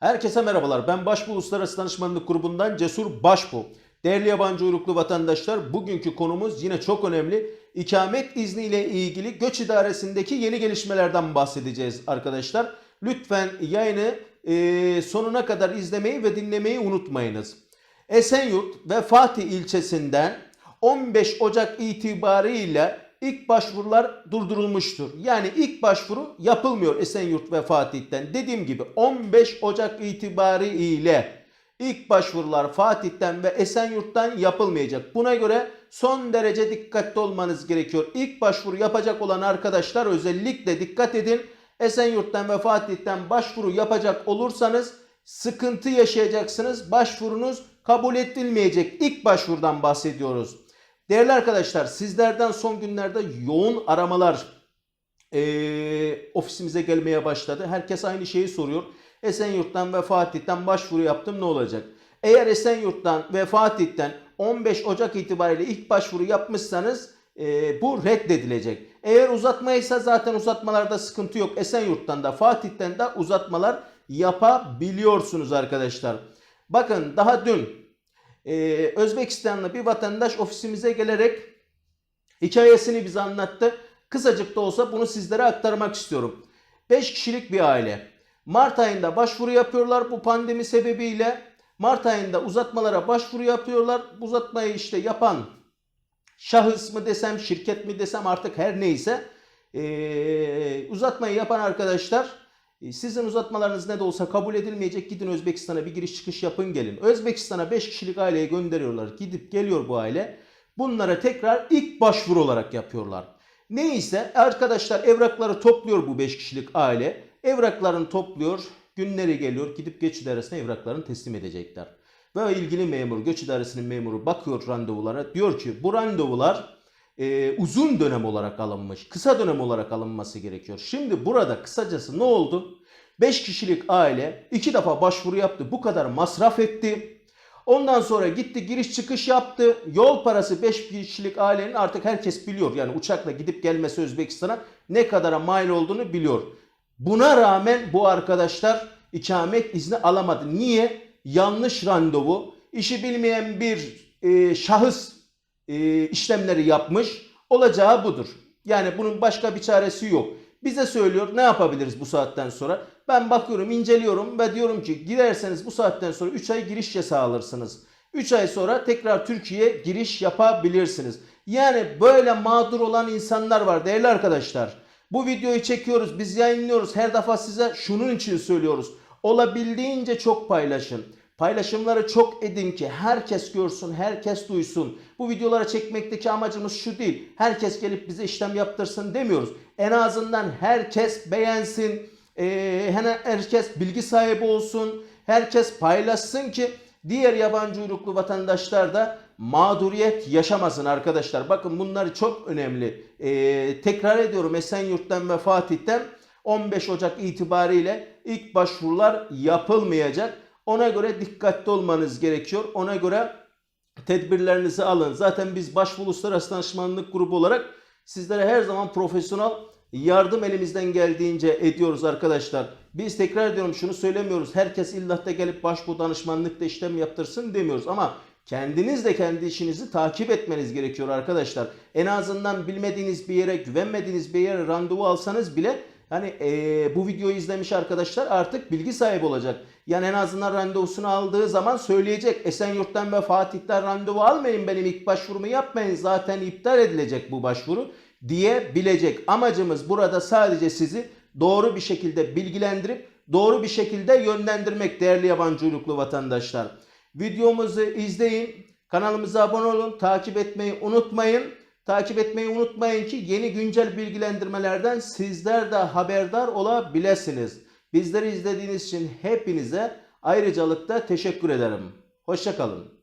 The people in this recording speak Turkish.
Herkese merhabalar. Ben Başbu Uluslararası Danışmanlık Grubu'ndan Cesur Başbu. Değerli yabancı uyruklu vatandaşlar, bugünkü konumuz yine çok önemli. İkamet izni ile ilgili göç idaresindeki yeni gelişmelerden bahsedeceğiz arkadaşlar. Lütfen yayını e, sonuna kadar izlemeyi ve dinlemeyi unutmayınız. Esenyurt ve Fatih ilçesinden 15 Ocak itibariyle ilk başvurular durdurulmuştur. Yani ilk başvuru yapılmıyor Esenyurt ve Fatih'ten. Dediğim gibi 15 Ocak itibariyle ilk başvurular Fatih'ten ve Esenyurt'tan yapılmayacak. Buna göre son derece dikkatli olmanız gerekiyor. İlk başvuru yapacak olan arkadaşlar özellikle dikkat edin. Esenyurt'tan ve Fatih'ten başvuru yapacak olursanız sıkıntı yaşayacaksınız. Başvurunuz kabul edilmeyecek. İlk başvurudan bahsediyoruz. Değerli arkadaşlar sizlerden son günlerde yoğun aramalar eee, ofisimize gelmeye başladı. Herkes aynı şeyi soruyor. Esenyurt'tan ve Fatih'ten başvuru yaptım ne olacak? Eğer Esenyurt'tan ve Fatih'ten 15 Ocak itibariyle ilk başvuru yapmışsanız eee, bu reddedilecek. Eğer uzatmaysa zaten uzatmalarda sıkıntı yok. Esenyurt'tan da Fatih'ten de uzatmalar yapabiliyorsunuz arkadaşlar. Bakın daha dün ee, Özbekistanlı bir vatandaş ofisimize gelerek hikayesini bize anlattı. Kısacık da olsa bunu sizlere aktarmak istiyorum. 5 kişilik bir aile. Mart ayında başvuru yapıyorlar bu pandemi sebebiyle. Mart ayında uzatmalara başvuru yapıyorlar. Uzatmayı işte yapan şahıs mı desem, şirket mi desem artık her neyse ee, uzatmayı yapan arkadaşlar sizin uzatmalarınız ne de olsa kabul edilmeyecek. Gidin Özbekistan'a bir giriş çıkış yapın gelin. Özbekistan'a 5 kişilik aileyi gönderiyorlar. Gidip geliyor bu aile. Bunlara tekrar ilk başvuru olarak yapıyorlar. Neyse arkadaşlar evrakları topluyor bu 5 kişilik aile. Evraklarını topluyor. Günleri geliyor. Gidip göç idaresine evraklarını teslim edecekler. Ve ilgili memur, göç idaresinin memuru bakıyor randevulara. Diyor ki bu randevular e, uzun dönem olarak alınmış. Kısa dönem olarak alınması gerekiyor. Şimdi burada kısacası ne oldu? 5 kişilik aile 2 defa başvuru yaptı. Bu kadar masraf etti. Ondan sonra gitti giriş çıkış yaptı. Yol parası 5 kişilik ailenin artık herkes biliyor. Yani uçakla gidip gelmesi Özbekistan'a ne kadara mal olduğunu biliyor. Buna rağmen bu arkadaşlar ikamet izni alamadı. Niye? Yanlış randevu. İşi bilmeyen bir e, şahıs e, işlemleri yapmış. Olacağı budur. Yani bunun başka bir çaresi yok. Bize söylüyor ne yapabiliriz bu saatten sonra? Ben bakıyorum inceliyorum ve diyorum ki giderseniz bu saatten sonra 3 ay giriş yasağı alırsınız. 3 ay sonra tekrar Türkiye'ye giriş yapabilirsiniz. Yani böyle mağdur olan insanlar var değerli arkadaşlar. Bu videoyu çekiyoruz biz yayınlıyoruz her defa size şunun için söylüyoruz. Olabildiğince çok paylaşın. Paylaşımları çok edin ki herkes görsün, herkes duysun. Bu videolara çekmekteki amacımız şu değil. Herkes gelip bize işlem yaptırsın demiyoruz. En azından herkes beğensin, herkes bilgi sahibi olsun, herkes paylaşsın ki diğer yabancı uyruklu vatandaşlar da mağduriyet yaşamasın arkadaşlar. Bakın bunlar çok önemli. Ee, tekrar ediyorum Esenyurt'tan ve Fatih'ten 15 Ocak itibariyle ilk başvurular yapılmayacak. Ona göre dikkatli olmanız gerekiyor. Ona göre tedbirlerinizi alın. Zaten biz Başvuru Uluslararası Danışmanlık Grubu olarak sizlere her zaman profesyonel yardım elimizden geldiğince ediyoruz arkadaşlar. Biz tekrar ediyorum şunu söylemiyoruz. Herkes illa da gelip başvuru danışmanlıkta işlem yaptırsın demiyoruz. Ama kendiniz de kendi işinizi takip etmeniz gerekiyor arkadaşlar. En azından bilmediğiniz bir yere, güvenmediğiniz bir yere randevu alsanız bile Hani e, bu videoyu izlemiş arkadaşlar artık bilgi sahibi olacak. Yani en azından randevusunu aldığı zaman söyleyecek. Esenyurt'tan ve Fatih'ten randevu almayın benim ilk başvurumu yapmayın. Zaten iptal edilecek bu başvuru diyebilecek. Amacımız burada sadece sizi doğru bir şekilde bilgilendirip doğru bir şekilde yönlendirmek değerli yabancı uyruklu vatandaşlar. Videomuzu izleyin. Kanalımıza abone olun. Takip etmeyi unutmayın. Takip etmeyi unutmayın ki yeni güncel bilgilendirmelerden sizler de haberdar olabilirsiniz. Bizleri izlediğiniz için hepinize ayrıcalıkta teşekkür ederim. Hoşçakalın.